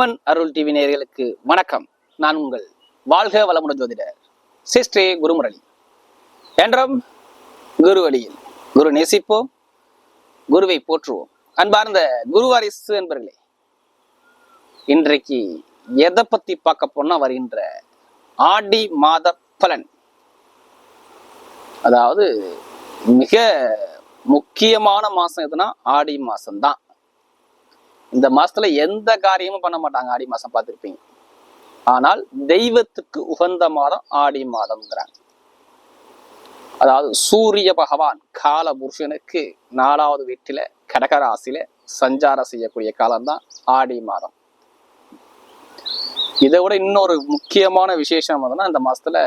அம்மன் அருள் TV நேயர்களுக்கு வணக்கம். நான் உங்கள் வாழ்க வளமுடன் ஜோதிடர் சிஸ்ரீ குருமுரளி. என்றும் குரு வழியில் குரு நேசிப்போம் குருவை போற்றுவோம். அன்பார்ந்த குருவாரிசு என்பர்களே இன்றைக்கு எதை பத்தி பார்க்க போனா வருகின்ற ஆடி மாத பலன். அதாவது மிக முக்கியமான மாசம் எதுனா ஆடி மாசம்தான். இந்த மாசத்துல எந்த காரியமும் பண்ண மாட்டாங்க ஆடி மாசம் பார்த்திருப்பீங்க. ஆனால் தெய்வத்துக்கு உகந்த மாதம் ஆடி மாதம்ங்கிறாங்க. அதாவது சூரிய பகவான் கால புருஷனுக்கு நாலாவது வீட்டில கடகராசியில சஞ்சாரம் செய்யக்கூடிய காலம்தான் ஆடி மாதம். இதை விட இன்னொரு முக்கியமான விசேஷம் என்னன்னா இந்த மாசத்துல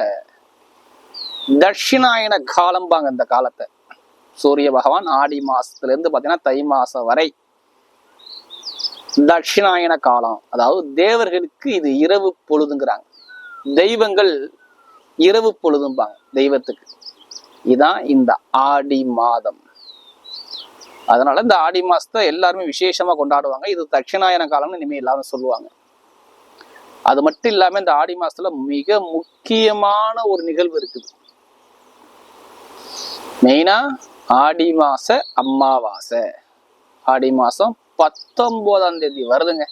தட்சிணாயன காலம்பாங்க இந்த காலத்தை. சூரிய பகவான் ஆடி மாசத்துல இருந்து பாத்தீங்கன்னா தை மாசம் வரை தட்சிணாயன காலம். அதாவது தேவர்களுக்கு இது இரவு பொழுதுங்கிறாங்க. தெய்வங்கள் இரவு பொழுதும்பாங்க தெய்வத்துக்கு. இதான் இந்த ஆடி மாதம். அதனால இந்த ஆடி மாசத்தை எல்லாருமே விசேஷமா கொண்டாடுவாங்க. இது தட்சிணாயன காலம்னு இனிமே எல்லாரும் சொல்லுவாங்க. அது மட்டும் இல்லாம இந்த ஆடி மாசத்துல மிக முக்கியமான ஒரு நிகழ்வு இருக்குது. மெயினா ஆடி மாச அம்மாவாசை. ஆடி மாசம் பத்தொன்பதாம் தேதி வருதுங்க.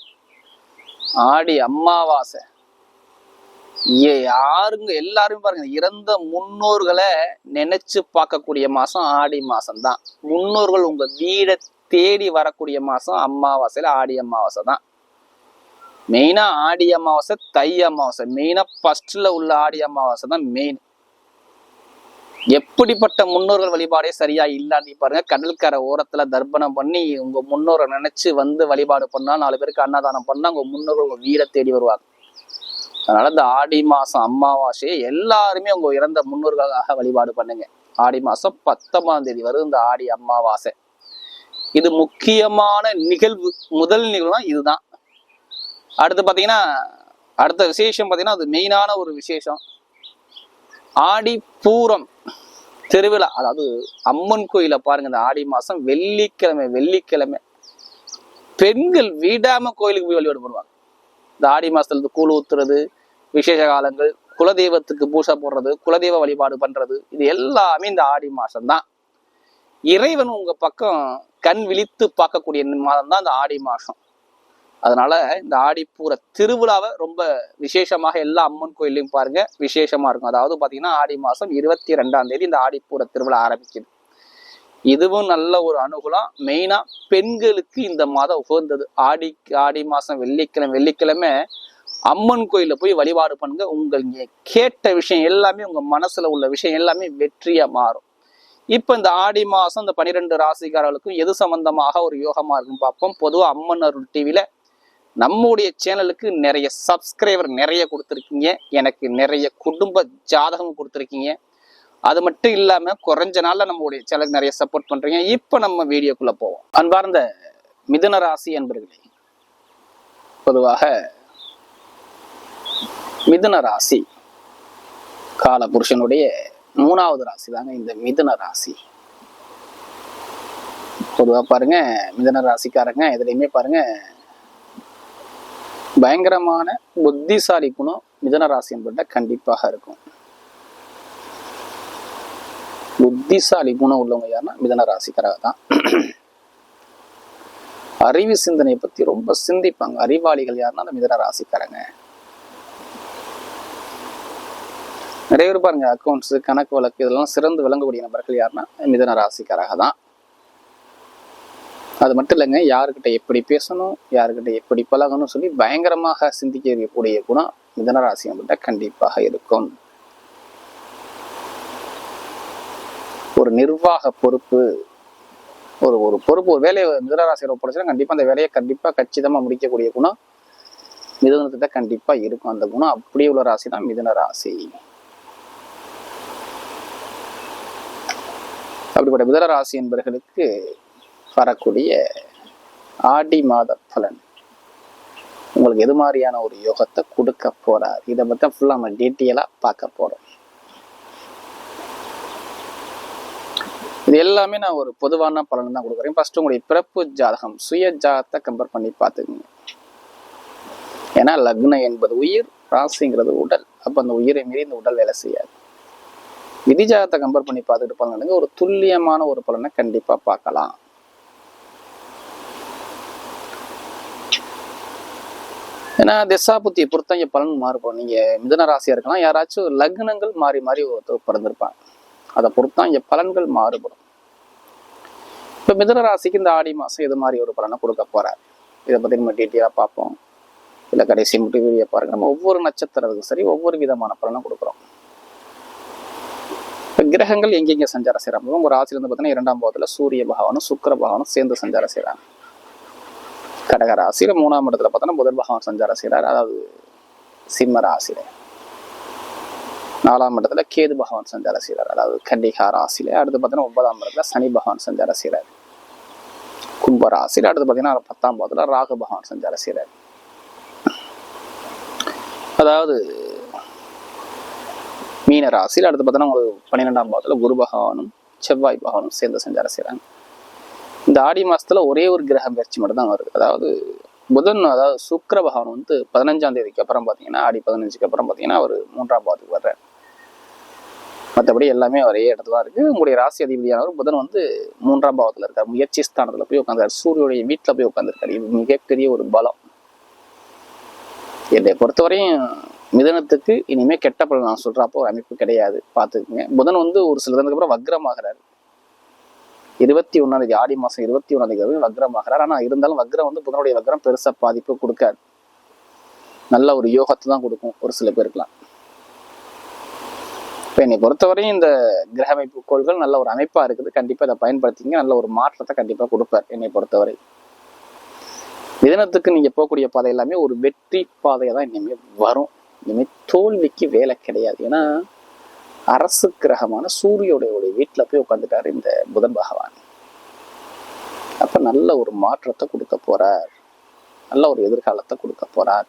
ஆடி அமாவாசை யாருங்க எல்லாருமே பாருங்க இறந்த முன்னோர்களை நினைச்சு பார்க்கக்கூடிய மாசம் ஆடி மாசம் தான் முன்னோர்கள் உங்க வீடை தேடி வரக்கூடிய மாசம் அம்மாவாசையில ஆடி அமாவாசை தான். மெயினா ஆடி அமாவாசை தை அமாவாசை மெயினா ஃபர்ஸ்ட்ல உள்ள ஆடி அமாவாசை தான் மெயின் எப்படிப்பட்ட முன்னோர்கள் வழிபாடே சரியா இல்லாட்டி பாருங்க கடற்கரை ஓரத்துல தர்ப்பணம் பண்ணி உங்க முன்னோரை நினைச்சு வந்து வழிபாடு பண்ணா நாலு பேருக்கு அன்னதானம் பண்ணா உங்க முன்னோர்கள் உங்க வீடை தேடி வருவாங்க. அதனால இந்த ஆடி மாசம் அமாவாசையை எல்லாருமே உங்க இறந்த முன்னோர்களாக வழிபாடு பண்ணுங்க. ஆடி மாசம் பத்தொன்பதாம் தேதி வரும் இந்த ஆடி அமாவாசை. இது முக்கியமான நிகழ்வு முதல் நிகழ்வுனா இதுதான். அடுத்து பாத்தீங்கன்னா அடுத்த விசேஷம் பாத்தீங்கன்னா அது மெயினான ஒரு விசேஷம். ஆடி பூரம் திருவிழா அதாவது அம்மன் கோயில பாருங்க இந்த ஆடி மாசம் வெள்ளிக்கிழமை வெள்ளிக்கிழமை. பெண்கள் வீடாம கோயிலுக்கு போய் வழிபாடு பண்ணுவாங்க. இந்த ஆடி மாசத்துல இருந்து கூழ் ஊத்துறது விசேஷ காலங்கள் குலதெய்வத்துக்கு பூசை போடுறது குலதெய்வ வழிபாடு பண்றது இது எல்லாமே இந்த ஆடி மாசம்தான். இறைவன் உங்க பக்கம் கண் விழித்து பார்க்கக்கூடிய மாதம் தான் இந்த ஆடி மாசம். அதனால இந்த ஆடிப்பூர திருவிழாவை ரொம்ப விசேஷமாக எல்லா அம்மன் கோயிலையும் பாருங்க விசேஷமா இருக்கும். அதாவது பாத்தீங்கன்னா ஆடி மாசம் இருபத்தி ரெண்டாம் தேதி இந்த ஆடிப்பூர திருவிழா ஆரம்பிக்குது. இதுவும் நல்ல ஒரு அனுகூலம். மெயினா பெண்களுக்கு இந்த மாதம் உகந்தது. ஆடி ஆடி மாசம் வெள்ளிக்கிழமை வெள்ளிக்கிழமை அம்மன் கோயில போய் வழிபாடு பண்ணுங்க. உங்கள் கேட்ட விஷயம் எல்லாமே உங்க மனசுல உள்ள விஷயம் எல்லாமே வெற்றியா மாறும். இப்போ இந்த ஆடி மாதம் இந்த பனிரெண்டு ராசிக்காரர்களுக்கும் எது சம்பந்தமாக ஒரு யோகமா இருக்குன்னு பார்ப்போம். பொதுவாக அம்மன் அருள் டிவில நம்முடைய சேனலுக்கு நிறைய சப்ஸ்கிரைபர் நிறைய கொடுத்துருக்கீங்க. எனக்கு நிறைய குடும்ப ஜாதகம் கொடுத்துருக்கீங்க. அது மட்டும் இல்லாம குறைஞ்ச நாள்ல நம்மளுடைய சேனலுக்கு நிறைய சப்போர்ட் பண்றீங்க. இப்ப நம்ம வீடியோக்குள்ள போவோம். அன்பார்ந்த மிதுன ராசி என்பர்களே பொதுவாக மிதுன ராசி கால புருஷனுடைய மூணாவது ராசி தாங்க இந்த மிதுன ராசி. பொதுவா பாருங்க மிதுன ராசிக்காரங்க எதுலையுமே பாருங்க பயங்கரமான புத்திசாலி குணம் மிதன ராசி என்பட்ட கண்டிப்பாக இருக்கும். புத்திசாலி குணம் உள்ளவங்க யாருன்னா மிதன ராசிக்காரங்க தான். அறிவு சிந்தனையை பத்தி ரொம்ப சிந்திப்பாங்க. அறிவாளிகள் யாருன்னா அந்த மிதன ராசிக்காரங்க. நிறைய பேர் பாருங்க அக்கௌண்ட்ஸ் கணக்கு வழக்கு இதெல்லாம் சிறந்து விளங்கக்கூடிய நபர்கள் யாருன்னா மிதன ராசிக்காரங்க தான். அது மட்டும் இல்லைங்க யாருக்கிட்ட எப்படி பேசணும் யாருக்கிட்ட எப்படி பழகணும் சொல்லி பயங்கரமாக சிந்திக்கக்கூடிய குணம் மிதனராசி நம்மகிட்ட கண்டிப்பாக இருக்கும். ஒரு நிர்வாக பொறுப்பு ஒரு ஒரு பொறுப்பு ஒரு வேலையை மிதனராசியில் ஒப்படைச்சா கண்டிப்பாக அந்த வேலையை கண்டிப்பாக கச்சிதமாக முடிக்கக்கூடிய குணம் மிதனத்தை கண்டிப்பாக இருக்கும். அந்த குணம் அப்படியே உள்ள ராசி தான் மிதன ராசி. அப்படிப்பட்ட மிதன ராசி என்பவர்களுக்கு வரக்கூடிய ஆடி மாத பலன். உங்களுக்கு எது மாதிரியான ஒரு யோகத்தை கொடுக்க போறார்? இதை பத்தி ஃபுல்லா நம்ம டீட்டெயிலா பார்க்க போறோம். இது எல்லாமே நான் ஒரு பொதுவான பலன் தான் கொடுக்குறேன். ஃபர்ஸ்ட் உங்களுடைய பிறப்பு ஜாதகம் சுய ஜாதகத்தை கம்பேர் பண்ணி பார்த்துக்கோங்க. ஏன்னா லக்னம் என்பது உயிர் ராசிங்கிறது உடல். அப்ப அந்த உயிரை மீறி இந்த உடல் வேலை செய்யாது. விதிஜாதத்தை கம்பேர் பண்ணி பார்த்துட்டு பலன் ஒரு துல்லியமான ஒரு பலனை கண்டிப்பா பார்க்கலாம். ஏன்னா திசாபுத்தியை பொறுத்த இங்கே பலன் மாறுபடும். நீங்க மிதன ராசியாக இருக்கலாம் யாராச்சும் லக்னங்கள் மாறி மாறி ஒருத்தர் பிறந்திருப்பாங்க. அதை பொறுத்தான் இங்க பலன்கள் மாறுபடும். இப்ப மிதன ராசிக்கு இந்த ஆடி மாசம் இது மாதிரி ஒரு பலனை கொடுக்க போகிறார் இதை பத்தி நம்ம டீட்டெயிலாக பார்ப்போம். இல்லை கடைசி மட்டும் வீடியோ பாருங்க. நம்ம ஒவ்வொரு நட்சத்திரத்துக்கும் சரி ஒவ்வொரு விதமான பலனை கொடுக்குறோம். இப்போ கிரகங்கள் எங்கெங்கே சஞ்சாரம் செய்கிறாங்க உங்கள் ராசியிலேருந்து பார்த்தீங்கன்னா இரண்டாம் பாவத்தில் சூரிய பகவானும் சுக்கர பகவானும் சேர்ந்து சஞ்சாரம் செய்கிறாங்க கடகராசியில் மூணாம் இடத்துல பார்த்தோன்னா புதன் பகவான் சஞ்சாரம் செய்கிறார் அதாவது சிம்ம ராசியில். நாலாம் இடத்துல கேது பகவான் சஞ்சாரம் செய்கிறார் அதாவது கண்டிகா ராசியில். அடுத்து பார்த்தீங்கன்னா ஒன்பதாம் இடத்துல சனி பகவான் சஞ்சாரம் செய்கிறார் கும்ப ராசியில் அடுத்து பார்த்தீங்கன்னா பத்தாம் பாதத்தில் ராகு பகவான் சஞ்சாரம் செய்கிறார் அதாவது மீன ராசியில் அடுத்து பார்த்தோன்னா உங்களுக்கு பன்னிரெண்டாம் பாவத்துல குரு பகவானும் செவ்வாய் பகவானும் சேர்ந்து சஞ்சாரம் செய்கிறாங்க இந்த ஆடி மாசத்துல ஒரே ஒரு கிரகம் பயிற்சி மட்டும் தான் வருது. அதாவது புதன் அதாவது சுக்கர பகவான் வந்து பதினஞ்சாம் தேதிக்கு அப்புறம் பார்த்தீங்கன்னா ஆடி பதினஞ்சுக்கு அப்புறம் பார்த்தீங்கன்னா அவர் மூன்றாம் பாவத்துக்கு வர்றார். மற்றபடி எல்லாமே ஒரே இடத்துல தான் இருக்கு. உங்களுடைய ராசி அதிபதியானவர் புதன் வந்து மூன்றாம் பாவத்தில் இருக்கார். முயற்சி ஸ்தானத்தில் போய் உட்காந்துருக்காரு சூரியனுடைய வீட்டில் போய் உட்காந்துருக்காரு இது மிகப்பெரிய ஒரு பலம். என்னை பொறுத்தவரையும் மிதனத்துக்கு இனிமேல் கெட்ட பலன் நான் சொல்கிறப்போ ஒரு அமைப்பு கிடையாது. பார்த்துக்குங்க. புதன் வந்து ஒரு சில தினத்துக்கு அப்புறம் வக்ரமாகிறாரு. இருபத்தி ஒன்னாம் தேதி ஆடி மாசம் இருபத்தி ஒன்னாம் தேதி வக்ரம் ஆகிறார். ஆனா இருந்தாலும் வக்ரம் வந்து புதனுடைய வக்ரம் பெருசா பாதிப்பு கொடுக்காது. நல்ல ஒரு யோகத்தை தான் கொடுக்கும் ஒரு சில பேருக்குலாம் இப்போ என்னை பொறுத்தவரையும் இந்த கிரக அமைப்பு கோள்கள் நல்ல ஒரு அமைப்பா இருக்குது. கண்டிப்பா இதை பயன்படுத்திங்க. நல்ல ஒரு மாற்றத்தை கண்டிப்பா கொடுப்பார் என்னை பொறுத்தவரை. மிதனத்துக்கு நீங்க போகக்கூடிய பாதை எல்லாமே ஒரு வெற்றி பாதையா தான் இனிமேல் வரும். இனிமேல் தோல்விக்கு வேலை கிடையாது. ஏன்னா அரசு கிரகமான சூரியோடைய வீட்டுல போய் உட்காந்துட்டார் இந்த புதன் பகவான். அப்ப நல்ல ஒரு மாற்றத்தை கொடுக்க போறார். நல்ல ஒரு எதிர்காலத்தை கொடுக்க போறார்.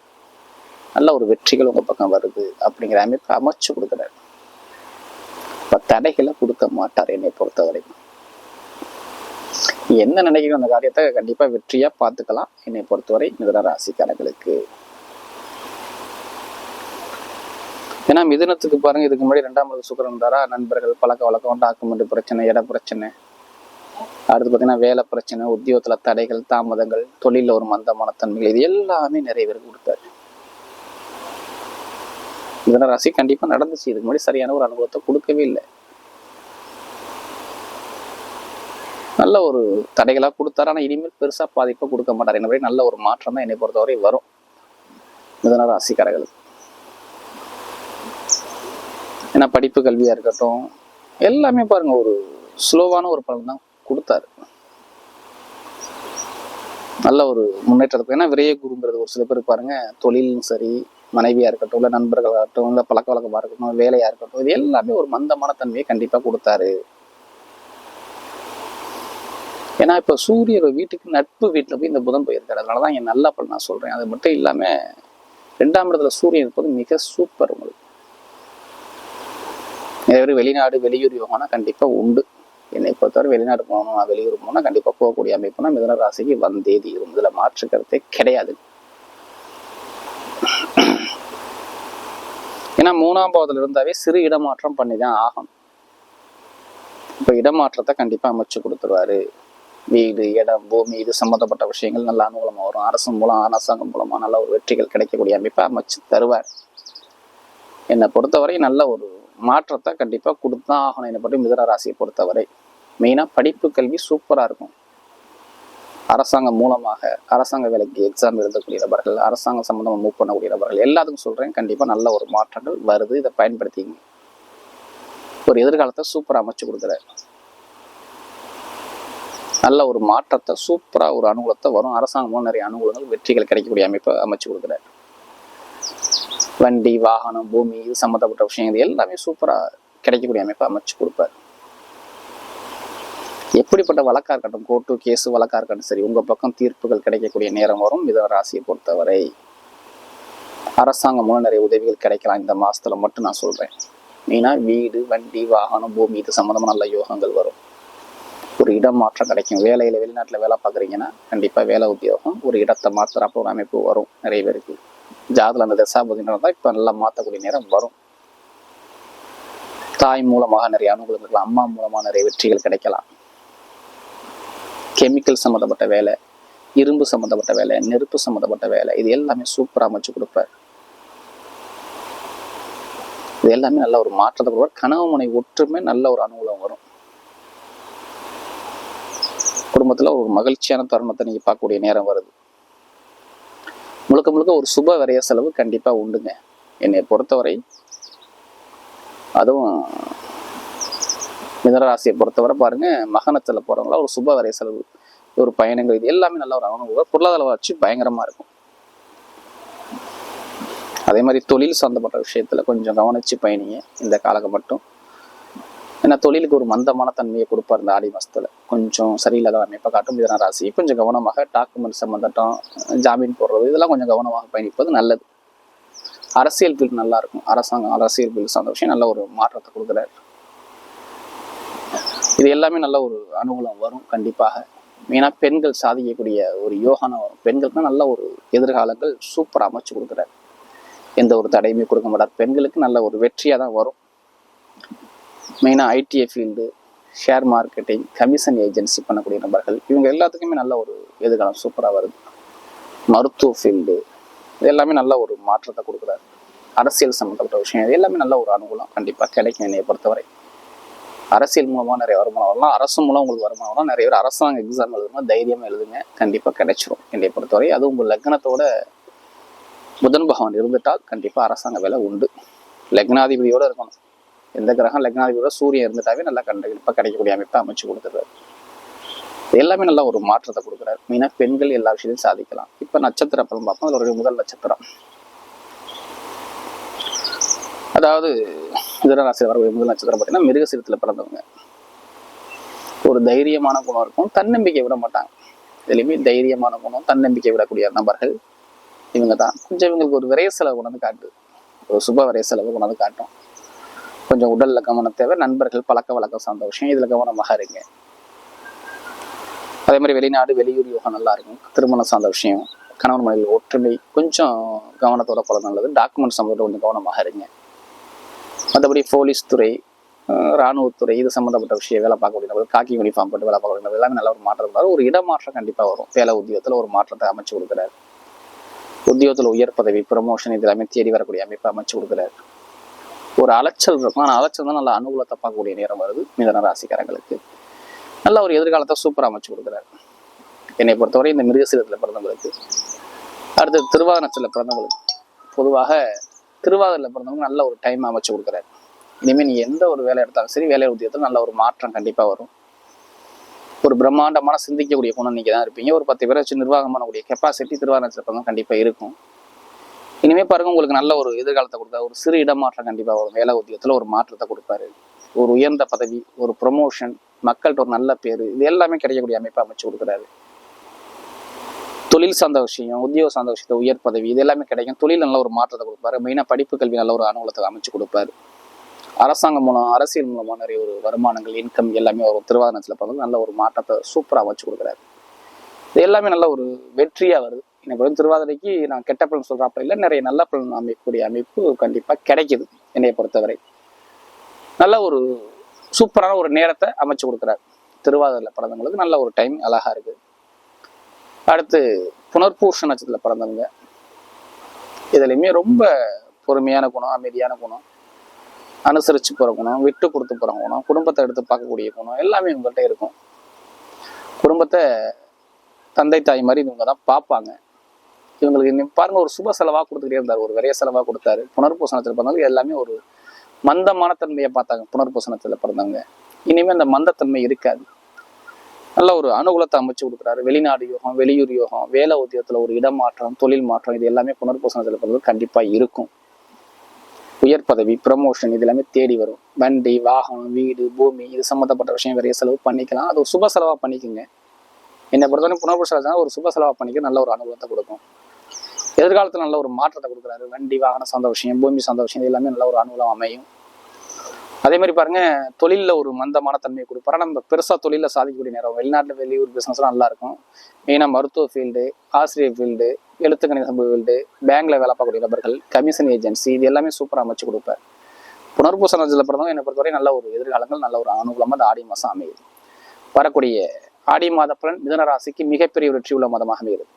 நல்ல ஒரு வெற்றிகள் உங்க பக்கம் வருது அப்படிங்கிற அமைப்பை அமைச்சு கொடுக்குறாரு. இப்போ தடைகளை கொடுக்க மாட்டார் என்னை பொறுத்தவரை நீ என்ன நினைக்கிறோம் அந்த காரியத்தை கண்டிப்பா வெற்றியா பார்த்துக்கலாம். என்னை பொறுத்தவரை மிதன ராசிக்காரர்களுக்கு. ஏன்னா மிதனத்துக்கு பாருங்க இதுக்கு முன்னாடி ரெண்டாம் சுக்கரன் இருந்தாரா நண்பர்கள் பழக்க வழக்கம் டாக்குமெண்ட் பிரச்சனை இட பிரச்சனை. அடுத்து பார்த்தீங்கன்னா வேலை பிரச்சனை உத்தியோகத்துல தடைகள் தாமதங்கள் தொழில ஒரு மந்தமான தன்மைகள் இது எல்லாமே நிறைய பேருக்கு கொடுத்தாரு. மிதன ராசி கண்டிப்பா நடந்துச்சு. இதுக்கு முன்னாடி சரியான ஒரு அனுபவத்தை கொடுக்கவே இல்லை. நல்ல ஒரு தடைகளா கொடுத்தாரு. ஆனா இனிமேல் பெருசா பாதிப்பாக கொடுக்க மாட்டார். எனவே நல்ல ஒரு மாற்றம் தான் என்னை பொறுத்தவரை வரும். மிதன ராசிக்காரர்களுக்கு. ஏன்னா படிப்பு கல்வியாக இருக்கட்டும் எல்லாமே பாருங்கள் ஒரு ஸ்லோவான ஒரு பலன் தான் கொடுத்தாரு. நல்ல ஒரு முன்னேற்றத்துக்கு ஏன்னா விரைய குருங்கிறது ஒரு சில பேர் பாருங்க தொழிலும் சரி மனைவியாக இருக்கட்டும் இல்லை நண்பர்களாக இருக்கட்டும் இல்லை பழக்க வழக்கமாக இருக்கட்டும் வேலையாக இருக்கட்டும் இது எல்லாமே ஒரு மந்தமான தன்மையை கண்டிப்பாக கொடுத்தாரு. ஏன்னா இப்போ சூரியர் வீட்டுக்கு நட்பு வீட்டில் போய் இந்த புதன் போயிருக்காரு. அதனாலதான் என் நல்ல பலன் நான் சொல்கிறேன் அது மட்டும் இல்லாமல் ரெண்டாம் இடத்துல சூரியன் இருப்பது மிக சூப்பர் உங்களுக்கு. இதே வெளிநாடு வெளியூர் யோகம்னா கண்டிப்பாக உண்டு. என்னை பொறுத்தவரை வெளிநாடு போகணும் நான் வெளியூர் போகணும்னா கண்டிப்பாக போகக்கூடிய அமைப்புனா மிதன ராசிக்கு வந்தே தீரும். இதில் மாற்று கருத்தே கிடையாது. ஏன்னா மூணாம் பாவத்தில் இருந்தாவே சிறு இடமாற்றம் பண்ணி தான் ஆகணும். இப்போ இடமாற்றத்தை கண்டிப்பாக அமைச்சு கொடுத்துருவாரு. வீடு இடம் பூமி இது சம்மந்தப்பட்ட விஷயங்கள் நல்ல அனுகூலமாக வரும். அரசு மூலம் அரசாங்கம் மூலமா நல்ல ஒரு வெற்றிகள் கிடைக்கக்கூடிய அமைப்பை அமைச்சு தருவார். என்னை பொறுத்தவரை நல்ல ஒரு மாற்றத்தை கண்டிப்பாக கொடுத்தான் ஆகணும். என்னை பற்றி மிதன ராசியை பொறுத்தவரை. மெயினாக படிப்பு கல்வி சூப்பராக இருக்கும். அரசாங்கம் மூலமாக அரசாங்க வேலைக்கு எக்ஸாம் எழுதக்கூடிய நபர்கள் அரசாங்கம் சம்மந்தமாக மூவ் பண்ணக்கூடிய நபர்கள் எல்லாத்துக்கும் சொல்கிறேன் கண்டிப்பாக நல்ல ஒரு மாற்றங்கள் வருது. இதை பயன்படுத்திங்க ஒரு எதிர்காலத்தை சூப்பராக அமைச்சு கொடுக்குறாரு நல்ல ஒரு மாற்றத்தை சூப்பராக ஒரு அனுகூலத்தை வரும். அரசாங்கம் மூலம் நிறைய அனுகூலங்கள் வெற்றிகள் கிடைக்கக்கூடிய அமைப்பை அமைச்சு கொடுக்குறாரு வண்டி வாகனம் பூமி இது சம்மந்தப்பட்ட விஷயங்கள் இது எல்லாமே சூப்பரா கிடைக்கக்கூடிய அமைப்பை அமைச்சு கொடுப்பாரு. எப்படிப்பட்ட வழக்கா இருக்கட்டும் கோர்ட்டு கேஸு வழக்கா இருக்கட்டும் சரி உங்க பக்கம் தீர்ப்புகள் கிடைக்கக்கூடிய நேரம் வரும். மித ராசியை பொறுத்தவரை அரசாங்கம் மூலம் நிறைய உதவிகள் கிடைக்கலாம். இந்த மாசத்துல மட்டும் நான் சொல்றேன். மெயினா வீடு வண்டி வாகனம் பூமி இது சம்மந்தமாக நல்ல யோகங்கள் வரும். ஒரு இடம் மாற்றம் கிடைக்கும். வேலையில வெளிநாட்டுல வேலை பார்க்குறீங்கன்னா கண்டிப்பா வேலை உத்தியோகம் ஒரு இடத்தை மாத்துறப்ப ஒரு அமைப்பு வரும் நிறைய பேருக்கு. ஜாதத்தில் அந்த தசாபதி நேரம் தான் இப்போ நல்லா மாற்றக்கூடிய நேரம் வரும். தாய் மூலமாக நிறைய அனுகூலம் இருக்கலாம். அம்மா மூலமாக நிறைய வெற்றிகள் கிடைக்கலாம். கெமிக்கல் சம்மந்தப்பட்ட வேலை இரும்பு சம்மந்தப்பட்ட வேலை நெருப்பு சம்மந்தப்பட்ட வேலை இது எல்லாமே சூப்பராக அமைச்சு கொடுப்பார். இது எல்லாமே நல்ல ஒரு மாற்றத்தை கொடுப்பார். கனவு முனை ஒற்றுமை நல்ல ஒரு அனுகூலம் வரும். குடும்பத்தில் ஒரு மகிழ்ச்சியான தருணத்தை நீங்கள் பார்க்கக்கூடிய நேரம் வருது. முழுக்க முழுக்க ஒரு சுப விரைய செலவு கண்டிப்பாக உண்டுங்க. என்னை பொறுத்தவரை அதுவும் மிதனராசியை பொறுத்தவரை பாருங்க மகனத்தில் போகிறவங்களா ஒரு சுப விரைய செலவு ஒரு பயணங்கள் இது எல்லாமே நல்ல ஒரு அனுபவம். பொருளாதார வளர்ச்சி பயங்கரமாக இருக்கும். அதே மாதிரி தொழில் சம்மந்தப்பட்ட விஷயத்தில் கொஞ்சம் கவனிச்சு பயணிங்க. இந்த காலகம் மட்டும். ஏன்னா தொழிலுக்கு ஒரு மந்தமான தன்மையை கொடுப்பார் இந்த ஆடி மாசத்துல. கொஞ்சம் சரியில்லாத அமைப்பை காட்டும் மிதன ராசி. கொஞ்சம் கவனமாக டாக்குமெண்ட் சம்மந்தட்டம் ஜாமீன் போடுறது இதெல்லாம் கொஞ்சம் கவனமாக பயணிப்பது நல்லது. அரசியல் பில் நல்லா இருக்கும் அரசாங்கம் அரசியல் பில் சார்ந்த விஷயம் நல்ல ஒரு மாற்றத்தை கொடுக்குறாரு. இது எல்லாமே நல்ல ஒரு அனுகூலம் வரும் கண்டிப்பாக. மெயினாக பெண்கள் சாதிக்கக்கூடிய ஒரு யோகானம் வரும். பெண்களுக்கு நல்ல ஒரு எதிர்காலங்கள் சூப்பராக அமைச்சு கொடுக்குறாரு. எந்த ஒரு தடையுமே கொடுக்க மாட்டார். பெண்களுக்கு நல்ல ஒரு வெற்றியாக தான் வரும். மெயினாக ITI field share marketing commission agency பண்ணக்கூடிய நபர்கள் இவங்க எல்லாத்துக்குமே நல்ல ஒரு எதிர்காலம் சூப்பராக வருது. மருத்துவ ஃபீல்டு இது எல்லாமே நல்ல ஒரு மாற்றத்தை கொடுக்குறாரு. அரசியல் சம்மந்தப்பட்ட விஷயம் இது எல்லாமே நல்ல ஒரு அனுகூலம் கண்டிப்பாக கிடைக்கும் என்னைய பொறுத்தவரை. அரசியல் மூலமாக நிறைய வருமானம் வரலாம். அரசு மூலம் உங்களுக்கு வருமானம் வரலாம். நிறைய பேர் அரசாங்க எக்ஸாம் எழுதுனா தைரியமாக எழுதுங்க. கண்டிப்பாக கிடைச்சிரும் என்னை பொறுத்தவரை. அது உங்கள் லக்னத்தோட புதன் பகவான் இருந்துட்டால் கண்டிப்பாக அரசாங்க வேலை உண்டு. லக்னாதிபதியோட இருக்கணும். எந்த கிரகம் லக்னாதிபதியோட சூரியன் இருந்துட்டாவே நல்லா கண்டிப்பாக கிடைக்கக்கூடிய அமைப்பை அமைச்சு கொடுத்துருவாரு எல்லாமே நல்லா ஒரு மாற்றத்தை கொடுக்குறாரு. மெயினாக பெண்கள் எல்லா விஷயத்தையும் சாதிக்கலாம். இப்போ நட்சத்திர பலன் பார்ப்போம். அதில் ஒரு முதல் நட்சத்திரம். அதாவது மிதனராசி வரக்கூடிய முதல் நட்சத்திரம் பார்த்தீங்கன்னா மிருகசீரத்தில் பிறந்தவங்க. ஒரு தைரியமான குணம் இருக்கும். தன்னம்பிக்கை விட மாட்டாங்க. இதுலையுமே தைரியமான குணம் தன்னம்பிக்கை விடக்கூடிய நபர்கள் இவங்க தான். கொஞ்சம் இவங்களுக்கு ஒரு விரைய செலவு கொண்டு காட்டுது ஒரு சுப விரைய செலவு கொண்டு காட்டும். கொஞ்சம் உடல்ல கவனம் தேவை நண்பர்கள் பழக்க வழக்கம் சார்ந்த விஷயம். இதுல கவனமாக இருங்க. அதே மாதிரி வெளிநாடு வெளியூர் யோகம் நல்லா இருக்கும். திருமணம் சார்ந்த விஷயம் கணவன் மனைவி ஒற்றுமை கொஞ்சம் கவனத்தோட போல நல்லது. டாக்குமெண்ட் சம்மந்தப்பட்ட கொஞ்சம் கவனமாக இருங்க. மற்றபடி போலீஸ் துறை அஹ் இது சம்மந்தப்பட்ட விஷயம் வேலை பார்க்கக்கூடிய நபர்கள் காக்கி யூனிஃபார்ம் போட்டு வேலை பார்க்கக்கூடிய எல்லாமே நல்ல ஒரு மாற்றம் வரும் ஒரு இடமாற்றம் கண்டிப்பாக வரும். வேலை உத்தியோகத்தில் ஒரு மாற்றத்தை அமைச்சு கொடுக்குறாரு. உத்தியோகத்தில் உயர் பதவி ப்ரமோஷன் இது எல்லாமே தேடி வரக்கூடிய அமைப்பை அமைச்சு கொடுக்குறாரு. ஒரு அலைச்சல் இருக்கும். ஆனால் அலைச்சல் தான் நல்ல அனுகூலத்தை பார்க்கக்கூடிய நேரம் வருது மிதன ராசிக்காரங்களுக்கு. நல்ல ஒரு எதிர்காலத்தை சூப்பராக அமைச்சு கொடுக்குறாரு. என்னை பொறுத்தவரை இந்த மிருகசீரத்தில் பிறந்தவங்களுக்கு அடுத்து திருவாதனத்தில் பிறந்தவங்களுக்கு பொதுவாக திருவாதிரில் பிறந்தவங்க நல்ல ஒரு டைம் அமைச்சு கொடுக்குறாரு. இனிமேல் நீ எந்த ஒரு வேலை எடுத்தாலும் சரி வேலை உத்தியத்தில் நல்ல ஒரு மாற்றம் கண்டிப்பாக வரும். ஒரு பிரம்மாண்டமான சிந்திக்கக்கூடிய குணம் நீங்கள் தான் இருப்பீங்க. ஒரு பத்து பேரை வச்சு நிர்வாகம் பண்ணக்கூடிய கெப்பாசிட்டி திருவாரணத்தில் பிறந்தவங்க கண்டிப்பாக இருக்கும். இனிமே பாருங்க உங்களுக்கு நல்ல ஒரு எதிர்காலத்தை கொடுத்தா ஒரு சிறு இடமாற்றம் கண்டிப்பாக வரும். வேலை உத்தியத்தில் ஒரு மாற்றத்தை கொடுப்பாரு. ஒரு உயர்ந்த பதவி ஒரு ப்ரொமோஷன் மக்கள்கிட்ட ஒரு நல்ல பேர் இது எல்லாமே கிடைக்கக்கூடிய அமைப்பை அமைச்சு கொடுக்குறாரு. தொழில் சார்ந்த விஷயம் உத்தியோக சார்ந்த விஷயத்தை உயர் பதவி இது எல்லாமே கிடைக்கும். தொழில் நல்ல ஒரு மாற்றத்தை கொடுப்பாரு. மெயினாக படிப்பு கல்வி நல்ல ஒரு அனுகூலத்தை அமைச்சு கொடுப்பாரு. அரசாங்கம் மூலம் அரசியல் மூலமாக நிறைய ஒரு வருமானங்கள் இன்கம் எல்லாமே வரும். திருவாதனத்தில் பிறந்து நல்ல ஒரு மாற்றத்தை சூப்பராக அமைச்சு கொடுக்குறாரு. இது எல்லாமே நல்ல ஒரு வெற்றியாக வருது. எனக்கு வந்து திருவாதிரைக்கு நான் கெட்ட பலன் சொல்கிறாப்புல இல்லை நிறைய நல்ல பலன் அமைக்கக்கூடிய அமைப்பு கண்டிப்பாக கிடைக்குது என்னையை பொறுத்தவரை. நல்ல ஒரு சூப்பரான ஒரு நேரத்தை அமைச்சு கொடுக்குறாரு. திருவாதிரையில் பிறந்தவங்களுக்கு நல்ல ஒரு டைம் அழகா இருக்கு. அடுத்து புனர்பூஷ நட்சத்திரத்தில் பிறந்தவங்க. இதுலையுமே ரொம்ப பொறுமையான குணம் அமைதியான குணம். அனுசரித்து போகிற குணம் விட்டு கொடுத்து போகிற குணம் குடும்பத்தை எடுத்து பார்க்கக்கூடிய குணம் எல்லாமே உங்கள்கிட்ட இருக்கும். குடும்பத்தை தந்தை தாய் மாதிரி இவங்க தான் பார்ப்பாங்க. இவங்களுக்கு பாருங்க ஒரு சுப செலவாக கொடுத்துக்கிட்டே இருந்தார். ஒரு விரைய செலவாக கொடுத்தாரு. புனர்பூசணத்தில் பிறந்தவங்க எல்லாமே ஒரு மந்தமான தன்மையை பார்த்தாங்க. புனர்பூசணத்தில் பிறந்தவங்க. இனிமேல் அந்த மந்தத்தன்மை இருக்காது. நல்ல ஒரு அனுகூலத்தை அமைச்சு கொடுக்குறாரு. வெளிநாடு யோகம் வெளியூர் யோகம் வேலை உத்தியோகத்தில் ஒரு இடம் மாற்றம் தொழில் மாற்றம் இது எல்லாமே புனர்பூசணத்தில் பிறந்தது கண்டிப்பாக இருக்கும். உயர் பதவி ப்ரமோஷன் இது எல்லாமே தேடி வரும். வண்டி வாகனம் வீடு பூமி இது சம்மந்தப்பட்ட விஷயம் நிறைய செலவு பண்ணிக்கலாம். அது ஒரு சுப செலவாக பண்ணிக்கோங்க. என்னை பொறுத்தவரை புனர்பூசணம் ஒரு சுப செலவாக பண்ணிக்க நல்ல ஒரு அனுகூலத்தை கொடுக்கும். எதிர்காலத்தில் நல்ல ஒரு மாற்றத்தை கொடுக்குறாரு. வண்டி வாகன சார்ந்த விஷயம் பூமி சார்ந்த விஷயம் இது எல்லாமே நல்ல ஒரு அனுகூலம் அமையும். அதே மாதிரி பாருங்க தொழிலில் ஒரு மந்தமான தன்மையை கொடுப்பாரு நம்ம பெருசாக தொழிலில் சாதிக்கக்கூடிய நேரம் வெளிநாட்டில் வெளியூர் பிஸ்னஸ்லாம் நல்லா இருக்கும். மெயினாக மருத்துவ ஃபீல்டு ஆசிரியர் ஃபீல்டு எழுத்து கணித சம்பவீல்டு பேங்க்ல வேலை பார்க்கக்கூடிய நபர்கள் கமிஷன் ஏஜென்சி இது எல்லாமே சூப்பராக அமைச்சு கொடுப்பார். புனர்பூச நட்சத்திரத்தில் பிறந்தவங்க என்னை பொறுத்தவரை நல்ல ஒரு எதிர்காலங்கள் நல்ல ஒரு அனுகூலமாக அந்த ஆடி மாதம் அமையுது. வரக்கூடிய ஆடி மாத பலன் மிதன ராசிக்கு மிகப்பெரிய வெற்றி உள்ள மாதமாக அமைகிறது.